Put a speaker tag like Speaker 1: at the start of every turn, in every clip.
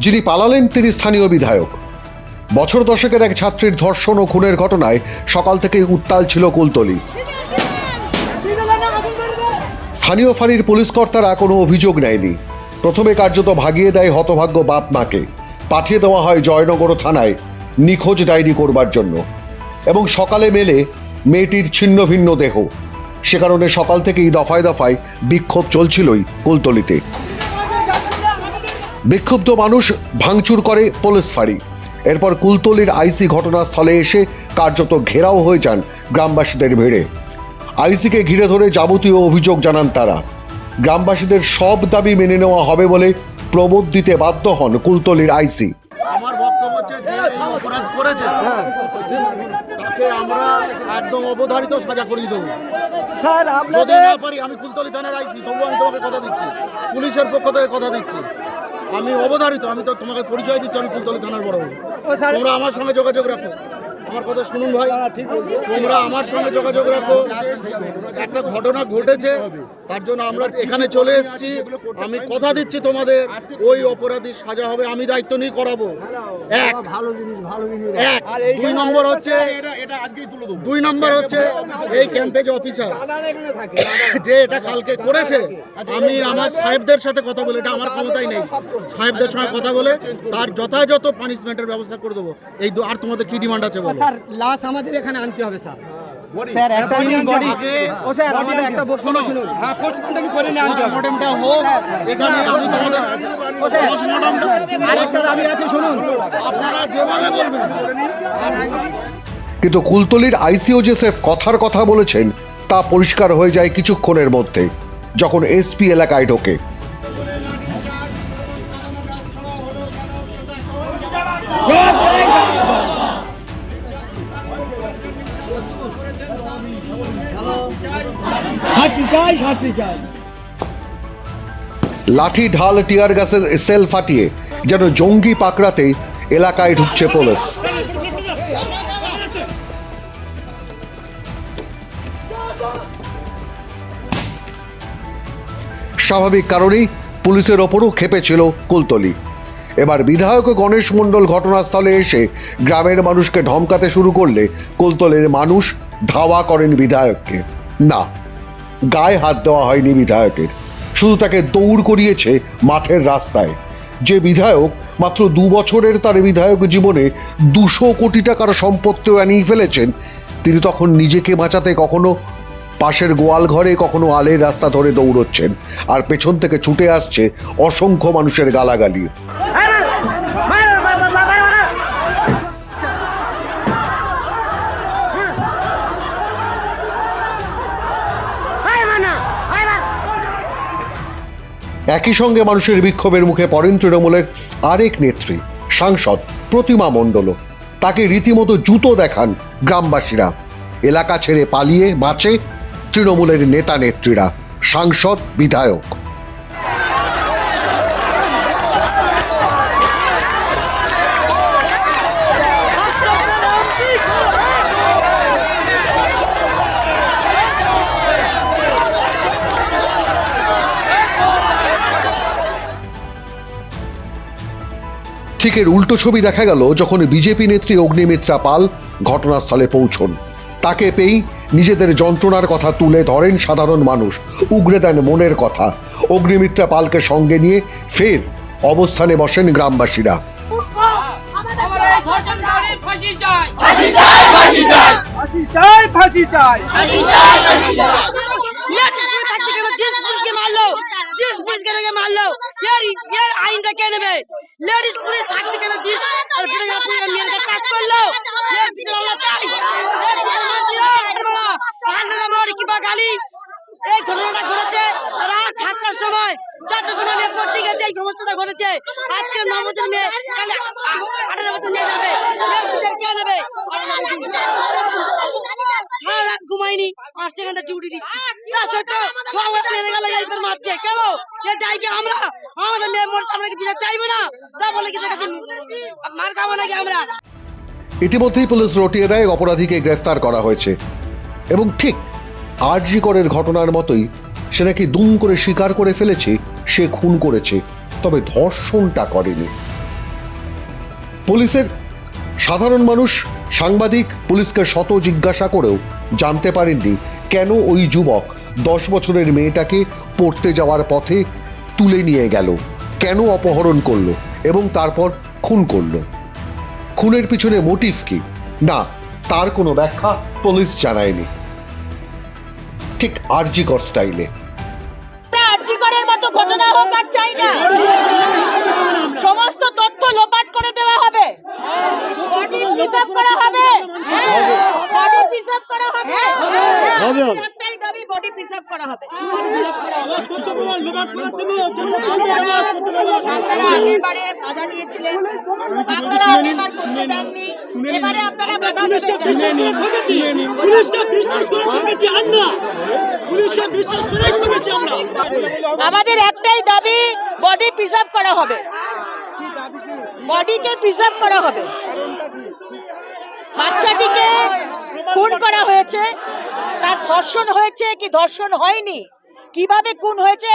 Speaker 1: যিনি পালালেন তিনি স্থানীয় বিধায়ক। বছর দশকের এক ছাত্রীর ধর্ষণ ও খুনের ঘটনায় সকাল থেকেই উত্তাল ছিল কুলতলি। স্থানীয় ফাঁড়ির পুলিশ কর্তারা কোনো অভিযোগ নেয়নি। প্রথমে কার্যত ভাগিয়ে দেয় হতভাগ্য বাপ মাকে। পাঠিয়ে দেওয়া হয় জয়নগর থানায় নিখোঁজ ডায়েরি করবার জন্য। এবং সকালে মেলে মেয়েটির ছিন্ন ভিন্ন দেহ। সে কারণে সকাল থেকেই দফায় দফায় বিক্ষোভ চলছিলই কুলতলিতে। বিক্ষুব্ধ মানুষ ভাঙচুর করে পুলিশ ফাঁড়ি। এরপর কুলতলির আইসি ঘটনাস্থলে এসে কার্যত ঘেরাও হয়ে যান গ্রামবাসীদের ভিড়ে। আইসিকে ঘিরে ধরে যাবতীয় অভিযোগ জানান তারা। গ্রামবাসীদের সব দাবি মেনে নেওয়া হবে বলে প্রবোধ দিতে বাধ্য হন কুলতলির আইসি।
Speaker 2: আমার বক্তব্য হচ্ছে যে অপরাধ করেছে তাকে আমরা একদম অবধারিত সাজা করিয়ে দেবো।
Speaker 3: স্যার
Speaker 2: যদি না পারি আমি কুলতলি থানার আইসি তবু আমি তোমাকে কথা দিচ্ছি। পুলিশের পক্ষ থেকে কথা দিচ্ছি। আমি অবধারিত আমি তো তোমাকে পরিচয় দিচ্ছি আমি কুলতলি থানার বড় বাবু।
Speaker 3: ও স্যার
Speaker 2: তোমরা আমার সঙ্গে যোগাযোগ রাখো আমার কথা শুনুন ভাই। তোমরা আমার সঙ্গে যোগাযোগ রাখো। একটা ঘটনা ঘটেছে, তার জন্য আমরা এখানে চলে এসেছি। আমি কথা দিচ্ছি তোমাদের, ওই অপরাধী সাজা হবে, আমি দায়িত্ব নিয়ে করাবো। এক
Speaker 3: ভালো জিনিস ভালো জিনিস
Speaker 2: এক, দুই নম্বর হচ্ছে, দুই নম্বর হচ্ছে, এই ক্যাম্পেজ অফিসার
Speaker 3: দাদা এখানে থাকে
Speaker 2: যে এটা কালকে করেছে, আমি আমার সাহেবদের সাথে কথা বলে, এটা আমার ক্ষমতাই নেই। সাহেবদের সঙ্গে কথা বলে, তার যথাযথ পানিশমেন্টের ব্যবস্থা করে দেবো। এই আর তোমাদের কি ডিমান্ড আছে বলো?
Speaker 4: স্যার লাশ আমাদের এখানে আনতে হবে স্যার। স্যার একটা বডি ও স্যার আমাদের একটা বক্তব্য শুনুন হ্যাঁ পোস্টমর্টম করে নিয়ে আনতে হবে।
Speaker 2: হোক এটা আমি তোমাদের পোস্টমর্টমটা
Speaker 4: আরেকটা দাবি আছে শুনুন।
Speaker 2: আপনারা যেভাবে বলবেন।
Speaker 1: কিন্তু কুলতলির আইসিও যে সেফ কথার কথা বলেছেন তা পরিষ্কার হয়ে যায় কিছুক্ষণের মধ্যে যখন এসপি এলাকায় ঢোকে। লাঠি ঢাল টিয়ার গ্যাসের সেল ফাটিয়ে যেন জঙ্গি পাকড়াতে এলাকায় ঢুকছে পুলিশ। স্বাভাবিক কারণেই পুলিশের ওপরও খেপেছিল কুলতলি। এবার বিধায়ক গণেশ মণ্ডল ঘটনাস্থলে এসে গ্রামের মানুষকে ধমকাতে শুরু করলে কুলতলির মানুষ ধাওয়া করেন বিধায়ককে। না, গায়ে হাত দেওয়া হয়নি বিধায়কের। শুধু তাকে দৌড় করিয়েছে মাঠের রাস্তায়। যে বিধায়ক মাত্র দু বছরের তার বিধায়ক জীবনে দুশো কোটি টাকার সম্পত্তিও আনিয়ে ফেলেছেন, তিনি তখন নিজেকে বাঁচাতে কখনো পাশের গোয়াল ঘরে কখনো আলের রাস্তা ধরে দৌড়চ্ছেন, আর পেছন থেকে ছুটে আসছে অসংখ্য মানুষের গালাগালি। একই সঙ্গে মানুষের বিক্ষোভের মুখে পড়েন তৃণমূলের আরেক নেত্রী, সাংসদ প্রতিমা মণ্ডল তাকে রীতিমতো জুতো দেখান গ্রামবাসীরা। এলাকা ছেড়ে পালিয়ে বাঁচে তৃণমূলের নেতা নেত্রীরা সাংসদ, বিধায়ক। ঠিক এর উল্টো ছবি দেখা গেল যখন বিজেপি নেত্রী অগ্নিমিত্রা পাল ঘটনাস্থলে পৌঁছন। তাকে পেয়েই নিজেদের যন্ত্রণার কথা তুলে ধরেন সাধারণ মানুষ। উগরে দেন মনের কথা। অগ্নিমিত্রা পালকে সঙ্গে নিয়ে ফের অবস্থানে বসেন গ্রামবাসীরা।
Speaker 5: ফাঁসি চাই
Speaker 3: ফাঁসি চাই ফাঁসি চাই
Speaker 5: লেডিস পুলিশ থাকতে কেন জেন্টস পুলিশকে মারলো জেন্টস পুলিশকে রেখে মারলো এর এর আইনটা কে নেবে লেডিস পুলিশ থাকতে কেন জিন্স আর পুলিশ পুলিশ মেয়েদের কাজ করল এর ভিতরে আমরা চাই এর ভিতরে মারছি না হান্নারা মারি কিবা গালি এই ঘটনাটা ঘটেছে রাত সাতটার সময় চারটার সময় মেয়ে পড়তে গেছে এই সমস্যাটা ঘটেছে আজকে ন বছর মেয়ে কালে আঠারো বছর নিয়ে যাবে এর ভিতরে কে নেবে ডিউটি দিচ্ছি। তার সত্ত্বেও বাবা মেরে গেল এইবার মারছে। কেন এ দায় কি আমরা? আমাদের মেয়ে মরছে আমরা কি বিচার চাইব না? তা বলে কি দেখাচ্ছি মার খাব নাকি আমরা?
Speaker 1: ইতিমধ্যেই পুলিশ রটিয়ে দেয় অপরাধীকে গ্রেফতার করা হয়েছে। এবং ঠিক আরজি করের ঘটনার মতোই সে নাকি দুম করে স্বীকার করে ফেলেছে সে খুন করেছে তবে ধর্ষণটা করেনি। পুলিশের সাধারণ মানুষ, সাংবাদিক, পুলিশকে শত জিজ্ঞাসা করেও জানতে পারেননি কেন ওই যুবক দশ বছরের মেয়েটাকে পড়তে যাওয়ার পথে তুলে নিয়ে গেল, কেন অপহরণ করল এবং তারপর খুন করল। খুনের পিছনে মোটিভ কি? না, তার কোনো ব্যাখ্যা পুলিশ জানায়নি। ঠিক আরজিকর স্টাইলে।
Speaker 6: আর্যিকরের মতো ঘটনা চাই না সমস্ত তথ্য লোপাট করে দেওয়া হবে বডি প্রিজার্ভ করা হবে বডি প্রিজার্ভ করা হবে একটাই দাবি বডি প্রিজার্ভ করা হবে। আপনারা বাধা দিয়েছিলেন। আপনারা করতে দেননি। এবারে আপনারা বাধা আমাদের একটাই দাবি বডি প্রিজার্ভ করা হবে। বডিকে প্রিজার্ভ করা হবে। বাচ্চাটিকে খুন করা হয়েছে? তার ধর্ষণ হয়েছে কি ধর্ষণ হয়নি? কীভাবে খুন হয়েছে?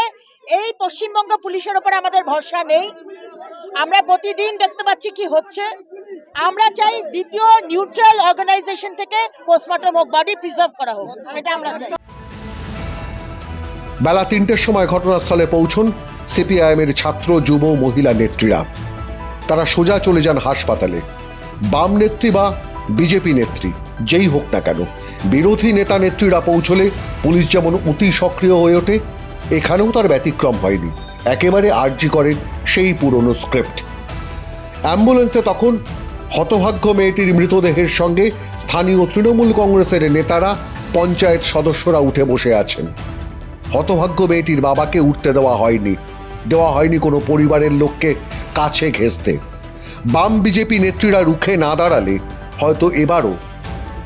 Speaker 6: এই পশ্চিমবঙ্গ পুলিশের ওপর আমাদের ভরসা নেই। আমরা প্রতিদিন দেখতে পাচ্ছি কি হচ্ছে। আমরা চাই দ্বিতীয় নিউট্রাল অর্গানাইজেশন থেকে পোস্টমর্টম হোক বডি প্রিজার্ভ করা হোক। এটা আমরা চাই।
Speaker 1: বেলা তিনটের সময় ঘটনাস্থলে পৌঁছন সিপিআইএমের ছাত্র, যুব, মহিলা নেত্রীরা। তারা সোজা চলে যান হাসপাতালে। বাম নেত্রী বা বিজেপি নেত্রী। যেই হোক না কেন, বিরোধী নেতা নেত্রীরা পৌঁছলে পুলিশ যেমন অতি সক্রিয় হয়ে ওঠে, এখানেও তার ব্যতিক্রম হয়নি। একেবারে আর্জি করেন সেই পুরনো স্ক্রিপ্ট। অ্যাম্বুলেন্সে তখন হতভাগ্য মেয়েটির মৃতদেহের সঙ্গে স্থানীয় তৃণমূল কংগ্রেসের নেতারা, পঞ্চায়েত সদস্যরা উঠে বসে আছেন। হতভাগ্য মেয়েটির বাবাকে উঠতে দেওয়া হয়নি। দেওয়া হয়নি কোনো পরিবারের লোককে কাছে ঘেঁচতে বাম বিজেপি নেত্রীরা রুখে না দাঁড়ালে হয়তো এবারও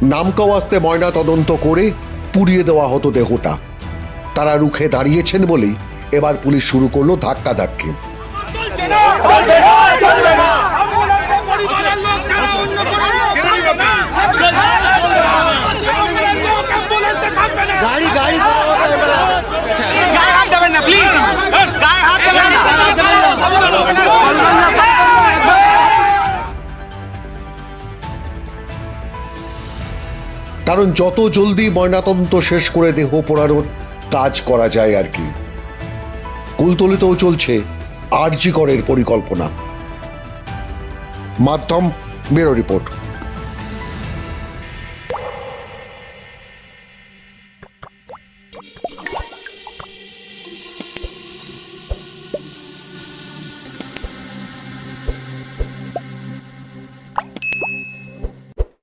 Speaker 1: নামকাওয়াস্তে ময়না তদন্ত করে পুড়িয়ে দেওয়া হতো দেহটা। তারা রুখে দাঁড়িয়েছেন বলেই এবার পুলিশ শুরু করল ধাক্কা ধাক্কি কারণ যত জলদি ময়নাতদন্ত শেষ করে দেহ পোড়ানোর কাজ করা যায় আর কি। কুলতলিতেও চলছে আরজি করের পরিকল্পনা। মাধ্যম বেরো রিপোর্ট।